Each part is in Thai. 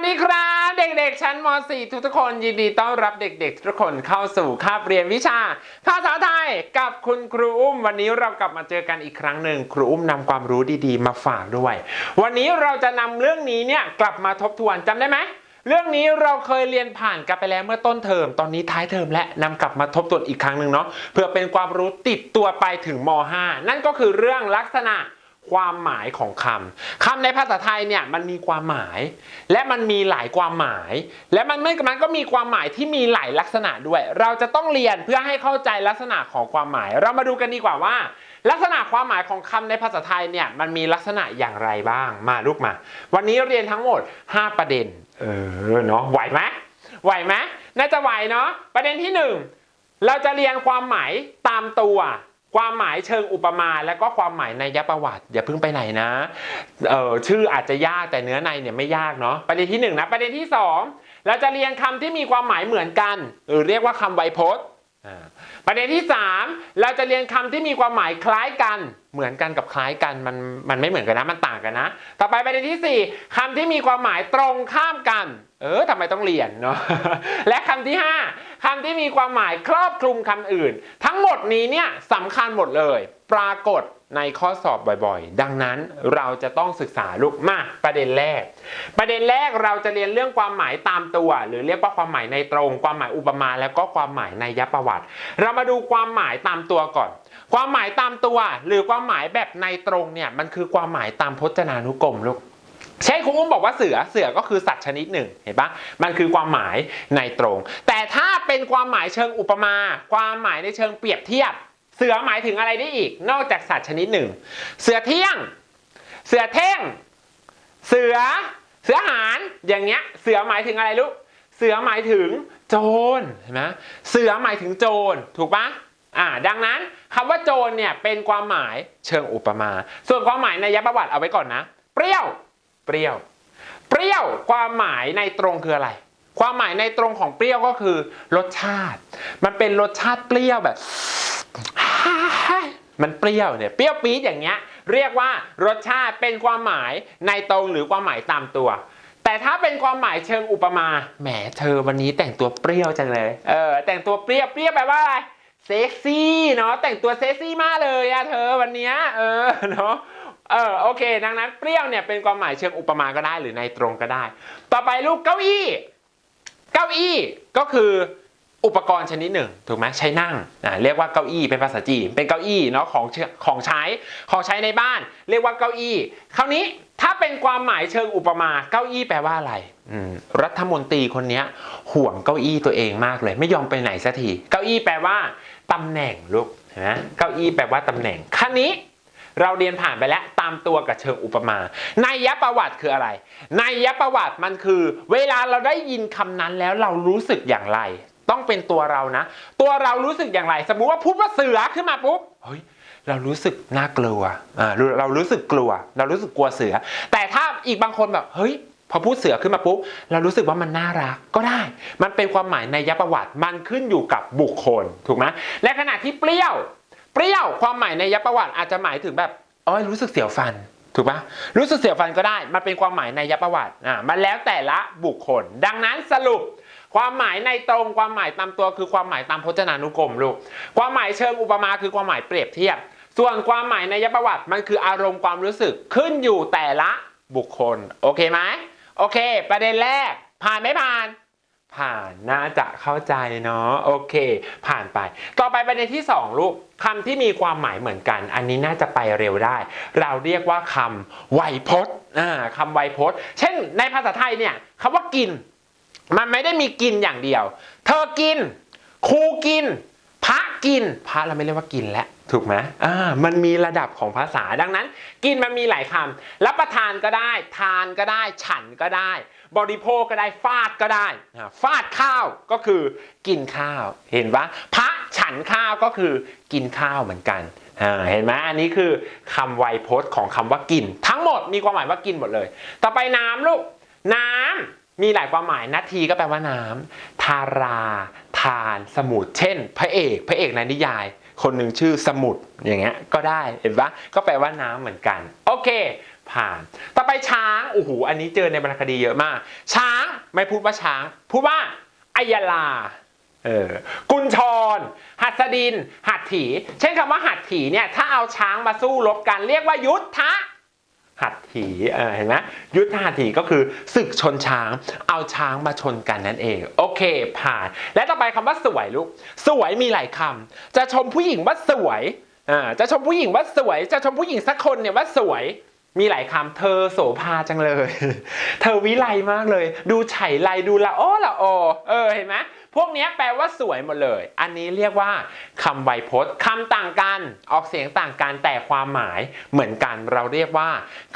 วัสดีครับ เด็กๆ ชั้นม .4 ทุกคนยินดีต้อนรับเด็กๆ ทุกคนเข้าสู่คาบเรียนวิชา ภาษาไทยกับคุณครูอุ้ม วันนี้เรากลับมาเจอกันอีกครั้งหนึ่งครูอุ้มนำความรู้ดีๆ มาฝากด้วย วันนี้เราจะนำเรื่องนี้เนี่ยกลับมาทบทวนจำได้ไหมเรื่องนี้เราเคยเรียนผ่านกันไปแล้วเมื่อต้นเทอม ตอนนี้ท้ายเทอมและนำกลับมาทบทวนอีกครั้งหนึ่งเนาะเพื่อเป็นความรู้ติดตัวไปถึงม .5 นั่นก็คือเรื่องลักษณะ ความหมายของคำคำในภาษาไทยเนี่ยมันมีความหมาย และมันมีหลายความหมาย และมันไม่มันก็มีความหมายที่มีหลายลักษณะด้วย เราจะต้องเรียนเพื่อให้เข้าใจลักษณะของความหมาย เรามาดูกันดีกว่าว่า ลักษณะความหมายของคำในภาษาไทยเนี่ยมันมีลักษณะอย่างไรบ้างมาลูกมา วันนี้เรียนทั้งหมด 5 ประเด็นเออเนาะไหวไหมไหวไหมน่าจะไหวเนาะประเด็นที่หนึ่งเราจะเรียนความหมายตามตัว ความหมายเชิงอุปมาแล้วก็ความหมายในยประวัติ อย่าเพิ่งไปไหนนะเออชื่ออาจจะยากแต่เนื้อในเนี่ยไม่ยากเนาะประเด็นที่หนึ่งนะประเด็นที่สองเราจะเรียนคำที่มีความหมายเหมือนกัน หรือเรียกว่าคำไวยพจน์ประเด็นที่สามเราจะเรียนคำที่มีความหมายคล้ายกัน เหมือนกันกับคล้ายกันมันมันไม่เหมือนกันนะมันต่างกันนะ ต่อไปประเด็นที่สี่คำที่มีความหมายตรงข้ามกัน เออทำไมต้องเรียนเนาะและคำที่ห้าคำที่มีความหมายครอบคลุมคำอื่น ทั้งหมดนี้เนี่ยสำคัญหมดเลย ปรากฏในข้อสอบบ่อยๆ ดังนั้นเราจะต้องศึกษาลูกมาประเด็นแรก ประเด็นแรกเราจะเรียนเรื่องความหมายตามตัว หรือเรียกว่าความหมายในตรง ความหมายอุปมา แล้วก็ความหมายในยประวัติ เรามาดูความหมายตามตัวก่อน ความหมายตามตัว หรือความหมายแบบในตรงเนี่ยมันคือความหมายตามพจนานุกรมลูก ใช่คุณอุ้มบอกว่าเสือเสือก็คือสัตว์ชนิดหนึ่งเห็นปะมันคือความหมายในตรง แต่ถ้าเป็นความหมายเชิงอุปมา ความหมายในเชิงเปรียบเทียบ เสือหมายถึงอะไรได้อีก นอกจากสัตว์ชนิดหนึ่ง เสือเที่ยง เสือเท่ง เสือเสือหานอย่างเงี้ยเสือหมายถึงอะไรลูกเสือหมายถึงโจรเห็นไหมเสือหมายถึงโจรถูกปะอ่าดังนั้นคำว่าโจรเนี่ยเป็นความหมายเชิงอุปมา ส่วนความหมายในยประวัติเอาไว้ก่อนนะ เปรี้ยว เปรี้ยว เปรี้ยวความหมายในตรงคืออะไร ความหมายในตรงของเปรี้ยวก็คือ รสชาติ มันเป็นรสชาติเปรี้ยวแบบ มันเปรี้ยวเนี่ยเปรี้ยวปี๊ดอย่างเงี้ย เรียกว่ารสชาติเป็นความหมายในตรงหรือความหมายตามตัวแต่ถ้าเป็นความหมายเชิงอุปมา แหมเธอวันนี้แต่งตัวเปรี้ยวจังเลย เออ แต่งตัวเปรี้ยวเปรี้ยวแปลว่าอะไร เซ็กซี่เนาะ แต่งตัวเซ็กซี่มากเลยอะเธอวันเนี้ยเออ เนาะ เออโอเค ดังนั้นเปรี้ยวเนี่ยเป็นความหมายเชิงอุปมาก็ได้หรือในตรงก็ได้ ต่อไปลูกเก้าอี้ เก้าอี้ก็คืออุปกรณ์ชนิดหนึ่งถูกไหมใช้นั่งอ่าเรียกว่าเก้าอี้เป็นภาษาจีนเป็นเก้าอี้เนาะของเชิของใช้ของใช้ในบ้าน เรียกว่าเก้าอี้ คราวนี้ถ้าเป็นความหมายเชิงอุปมาเก้าอี้แปลว่าอะไรอืมรัฐมนตรีคนนี้ห่วงเก้าอี้ตัวเองมากเลย ไม่ยอมไปไหนสักทีเก้าอี้แปลว่าตำแหน่งลูกเห็นไหมเก้าอี้แปลว่าตำแหน่งคราวนี้ เราเรียนผ่านไปแล้วตามตัวกับเชิงอุปมาในยประวัติคืออะไรในยประวัติมันคือ เวลาเราได้ยินคำนั้นแล้วเรารู้สึกอย่างไร ต้องเป็นตัวเรานะ ตัวเรารู้สึกอย่างไร สมมุติว่าพูดว่าเสือขึ้นมาปุ๊บเฮ้ยเรารู้สึกน่ากลัวอ่าเรารู้สึกกลัว เรารู้สึกกลัวเสือ แต่ถ้าอีกบางคนแบบเฮ้ยพอพูดเสือขึ้นมาปุ๊บเรารู้สึกว่ามันน่ารักก็ได้ มันเป็นความหมายในยประวัติมันขึ้นอยู่กับบุคคลถูกไหมและขณะที่เปรี้ยว เปรี้ยวความหมายในยประวัติอาจจะหมายถึงแบบอ๋อรู้สึกเสียวฟันถูกปะรู้สึกเสียวฟันก็ได้ มันเป็นความหมายในยประวัติอ่ามันแล้วแต่ละบุคคล ดังนั้นสรุป ความหมายในตรงความหมายตามตัวคือความหมายตามพจนานุกรมลูกความหมายเชิงอุปมาคือความหมายเปรียบเทียบ ส่วนความหมายในยประวัติมันคืออารมณ์ความรู้สึกขึ้นอยู่แต่ละบุคคล โอเคไหมโอเค ประเด็นแรก ผ่านไม่ผ่าน ผ่านน่าจะเข้าใจเนาะโอเค ผ่านไป ต่อไปประเด็นที่ 2 ลูกคำที่มีความหมายเหมือนกัน อันนี้น่าจะไปเร็วได้ เราเรียกว่าคำไวยพจน์อ่าคำไวยพจน์ เช่น ในภาษาไทยเนี่ยคำว่ากิน มันไม่ได้มีกินอย่างเดียว เธอกิน ครูกิน พระกิน พระเราไม่เรียกว่ากินแล้วถูกไหมอ่า มันมีระดับของภาษาดังนั้น กินมันมีหลายคำรับประทานก็ได้ ทานก็ได้ ฉันก็ได้ บริโภคก็ได้ฟาดก็ได้อ่าฟาดข้าวก็คือกินข้าว เห็นปะพระฉันข้าวก็คือกินข้าวเหมือนกันเห็นไหมอันนี้คือคำไวยพจน์ของคำว่ากิน ทั้งหมดมีความหมายว่ากินหมดเลย ต่อไปน้ำลูก น้ำมีหลายความหมายนาทีก็แปลว่าน้ำทารา ทาน สมุดเช่น พระเอก พระเอกในนิยาย คนหนึ่งชื่อสมุดอย่างเงี้ยก็ได้เห็นปะก็แปลว่าน้ำเหมือนกัน โอเค ผ่าน ต่อไปช้างโอ้โหอันนี้เจอในวรรณคดีเยอะมาก ช้างไม่พูดว่าช้าง พูดว่าอัยลาเออกุญชร หัสดิน หัตถี เช่นคำว่าหัตถีเนี่ยถ้าเอาช้างมาสู้รบกันเรียกว่ายุทธะหัตถีเออเห็นไหมยุทธหัตถีก็คือศึกชนช้าง เอาช้างมาชนกันนั่นเอง โอเค ผ่าน และต่อไปคำว่าสวยลูก สวยมีหลายคำจะชมผู้หญิงว่าสวยอ่าจะชมผู้หญิงว่าสวย จะชมผู้หญิงสักคนเนี่ยว่าสวย มีหลายคำเธอโสภาจังเลย เธอวิไลมากเลย ดูไฉไลดูละโอ้ละโอเออเห็นไหมพวกนี้แปลว่าสวยหมดเลย อันนี้เรียกว่าคำไวยพจน์คำต่างกัน ออกเสียงต่างกันแต่ความหมายเหมือนกันเราเรียกว่า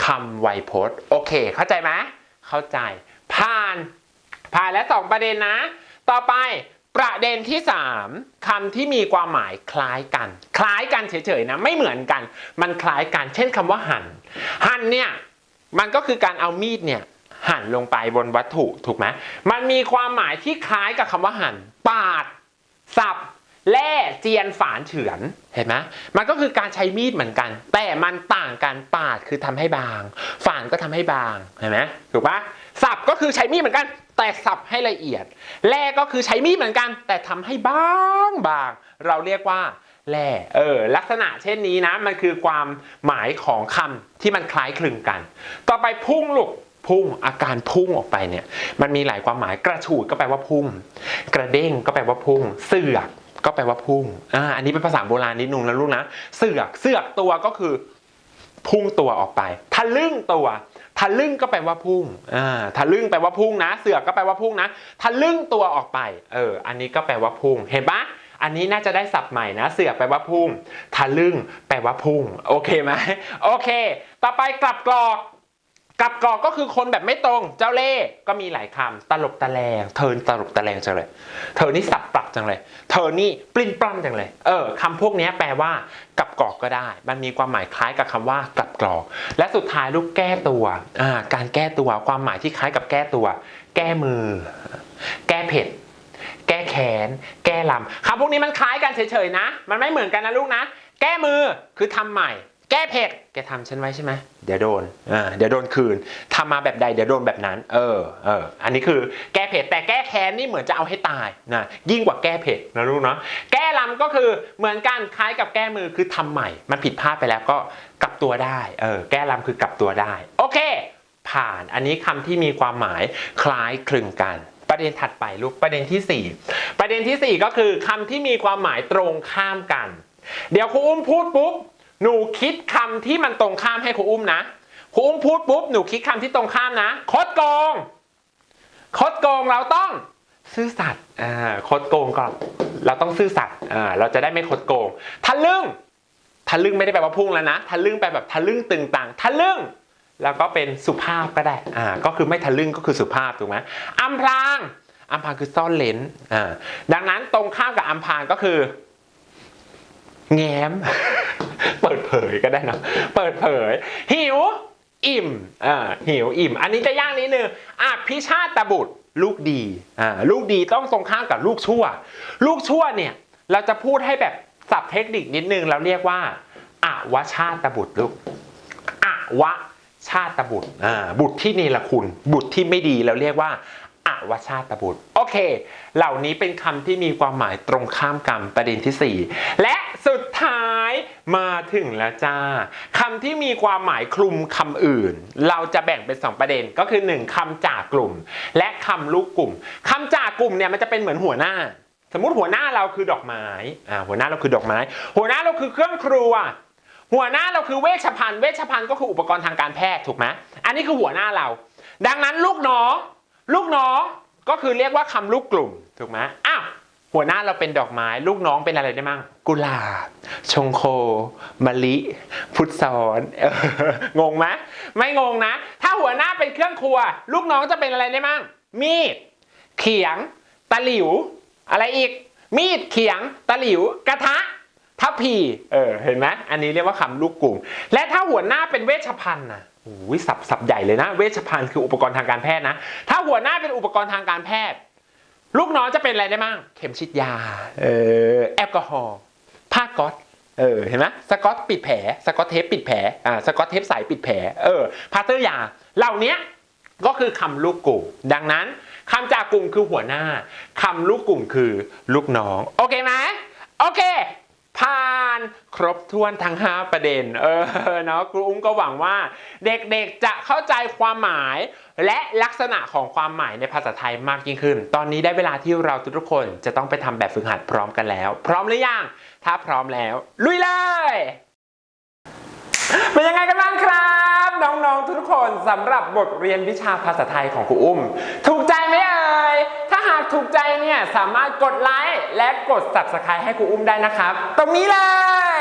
คำไวยพจน์ โอเค เข้าใจไหมเข้าใจ ผ่าน ผ่านและสองประเด็นนะ ต่อไป ประเด็นที่ 3คำที่มีความหมายคล้ายกัน คล้ายกันเฉยๆนะไม่เหมือนกัน มันคล้ายกัน เช่นคำว่าหั่นหั่นเนี่ยมันก็คือการเอามีดเนี่ยหั่นลงไปบนวัตถุถูกไหมมันมีความหมายที่คล้ายกับคำว่าหั่นปาด สับ แล่เจียนฝานเฉือนเห็นไหมมันก็คือการใช้มีดเหมือนกัน แต่มันต่างกันปาดคือทำให้บาง ฝานก็ทำให้บางเห็นไหมถูกปะสับก็คือใช้มีดเหมือนกัน แต่สับให้ละเอียดแล่ก็คือใช้มีดเหมือนกัน แต่ทำให้บางบาง เราเรียกว่าแล่เออ ลักษณะเช่นนี้นะ มันคือความหมายของคำที่มันคล้ายคลึงกัน ต่อไปพุ่งลูกพุ่งอาการพุ่งออกไปเนี่ย มันมีหลายความหมายกระฉูดก็แปลว่าพุ่ง กระเด้งก็แปลว่าพุ่ง เสือกก็แปลว่าพุ่งอ่าอันนี้เป็นภาษาโบราณนิดนึงนะลูกนะ เสือกเสือกตัวก็คือพุ่งตัวออกไป ทะลึ่งตัวะลึ่งก็แปลว่าพุ่งอ่าทะลึ่งแปลว่าพุ่งนะ เสือกก็แปลว่าพุ่งนะ ทะลึ่งตัวออกไป เออ อันนี้ก็แปลว่าพุ่ง เห็นปะอันนี้น่าจะได้ศัพท์ใหม่นะ เสือกแปลว่าพุ่ง ทะลึ่งแปลว่าพุ่ง โอเคไหมโอเค ต่อไปกลับกรอก กับกอกก็คือคนแบบไม่ตรงเจ้าเล่ก็มีหลายคำตลบตะแลงเธอตลบตะแลงจังเลย เธอนี่สับปรับจังเลย เธอนี่ปลิ้นปล้ำจังเลย เออคำพวกนี้แปลว่า กับกอกก็ได้ มันมีความหมายคล้ายกับคำว่ากับกรอก และสุดท้ายลูกแก้ตัวอ่าการแก้ตัวความหมายที่คล้ายกับแก้ตัว แก้มือ แก้เผ็ดแก้แค้นแก้ลำคำพวกนี้มันคล้ายกันเฉยๆนะ มันไม่เหมือนกันนะลูกนะ แก้มือคือทำใหม่ แก้เผ็ดแกทำฉันไว้ใช่ไหมเดี๋ยวโดนอ่าเดี๋ยวโดนคืนทำมาแบบใดเดี๋ยวโดนแบบนั้น เออเอออันนี้คือแก้เผ็ดแต่แก้แค้นนี่เหมือนจะเอาให้ตายนะยิ่งกว่าแก้เผ็ดนะลูกเนาะแก้ลำก็คือเหมือนกันคล้ายกับแก้มือคือทำใหม่ มันผิดพลาดไปแล้วก็กลับตัวได้เออแก้ลำคือกลับตัวได้ โอเค ผ่านอันนี้คำที่มีความหมายคล้ายคลึงกันประเด็นถัดไปลูกประเด็นที่ 4 ประเด็นทีสี่4 ก็คือคำที่มีความหมายตรงข้ามกัน เดี๋ยวครูอุ้มพูดปุ๊บ หนูคิดคำที่มันตรงข้ามให้ครูอุ้มนะครูอุ้มพูดปุ๊บหนูคิดคำที่ตรงข้ามนะคดโกงคดโกงเราต้องซื่อสัตย์อ่าคดโกงก่อนเราต้องซื่อสัตย์อ่าเราจะได้ไม่คดโกงทะลึ่งทะลึ่งไม่ได้แปลว่าพุ่งแล้วนะทะลึ่งแปลแบบทะลึ่งตึงต่างทะลึ่งแล้วก็เป็นสุภาพก็ได้อ่าก็คือไม่ทะลึ่งก็คือสุภาพถูกไหมอำพรางอำพรางคือซ่อนเลนอ่าดังนั้นตรงข้ามกับอำพรางก็คือ แง้ม เปิดเผยก็ได้นะเปิดเผย หิว อิ่มอ่าหิวอิ่ม อันนี้จะยากนิดนึงอะพิชาตบุตรลูกดีอ่าลูกดีต้องตรงข้ามกับลูกชั่ว ลูกชั่วเนี่ย เราจะพูดให้แบบสับเทคนิคนิดนึงเราเรียกว่าอวชาตบุตรลูกอวชาตบุตรอ่าบุตรที่เนรคุณ บุตรที่ไม่ดีเราเรียกว่าอวชาตบุตร โอเค เหล่านี้เป็นคำที่มีความหมายตรงข้ามกันประเด็นที่ 4 และ สุดท้ายมาถึงแล้วจ้าคำที่มีความหมายคลุมคำอื่น เราจะแบ่งเป็น 2 ประเด็นก็คือ 1คำจากกลุ่ม และคำลูกกลุ่มคำจากกลุ่มเนี่ยมันจะเป็นเหมือนหัวหน้า สมมุติหัวหน้าเราคือดอกไม้อ่าหัวหน้าเราคือดอกไม้ หัวหน้าเราคือเครื่องครัวหัวหน้าเราคือเวชภัณฑ์ เวชภัณฑ์ก็คืออุปกรณ์ทางการแพทย์ถูกไหมอันนี้คือหัวหน้าเรา ดังนั้นลูกน้อง ลูกน้องก็คือเรียกว่าคำลูกกลุ่มถูกไหมอ้าว หัวหน้าเราเป็นดอกไม้ ลูกน้องเป็นอะไรได้มั่งกุหลาบชงโคมะลิ พุทธสอนงงไหมไม่งงนะ ถ้าหัวหน้าเป็นเครื่องครัว ลูกน้องจะเป็นอะไรได้มั่งมีด เขียง ตะหลิว อะไรอีก มีดเขียง ตะหลิว กระทะทัพพีเออเห็นไหมอันนี้เรียกว่าคำลูกกลุ่ม และถ้าหัวหน้าเป็นเวชภัณฑ์นะโอ้ยสับสับใหญ่เลยนะ เวชภัณฑ์คืออุปกรณ์ทางการแพทย์นะ ถ้าหัวหน้าเป็นอุปกรณ์ทางการแพทย์ ลูกน้องจะเป็นอะไรได้บ้าง เข็มฉีดยา เออ แอลกอฮอล์ ผ้าก๊อซเออ เห็นไหมสกอตปิดแผล สกอตเทปปิดแผล อ่า สกอตเทปใสปิดแผล เออ พาสเตอร์ยา เหล่าเนี้ยก็คือคำลูกกลุ่ม ดังนั้นคำจากกลุ่มคือหัวหน้า คำลูกกลุ่มคือลูกน้อง โอเคไหมโอเค ผ่านครบถ้วนทั้ง 5 ประเด็น เออ เนาะครูอุ้มก็หวังว่า เด็กๆจะเข้าใจความหมาย และลักษณะของความหมายในภาษาไทยมากยิ่งขึ้น ตอนนี้ได้เวลาที่เราทุกคนจะต้องไปทำแบบฝึกหัดพร้อมกันแล้ว พร้อมหรือยัง ถ้าพร้อมแล้ว ลุยเลยเป็นยังไงกันบ้างครับ น้องๆทุกคนสำหรับบทเรียนวิชาภาษาไทยของครูอุ้ม ถูกใจไหมเอ่ยถ้าหากถูกใจเนี่ยสามารถกดไลค์และกด subscribe ให้ครูอุ้มได้นะครับ ตรงนี้เลย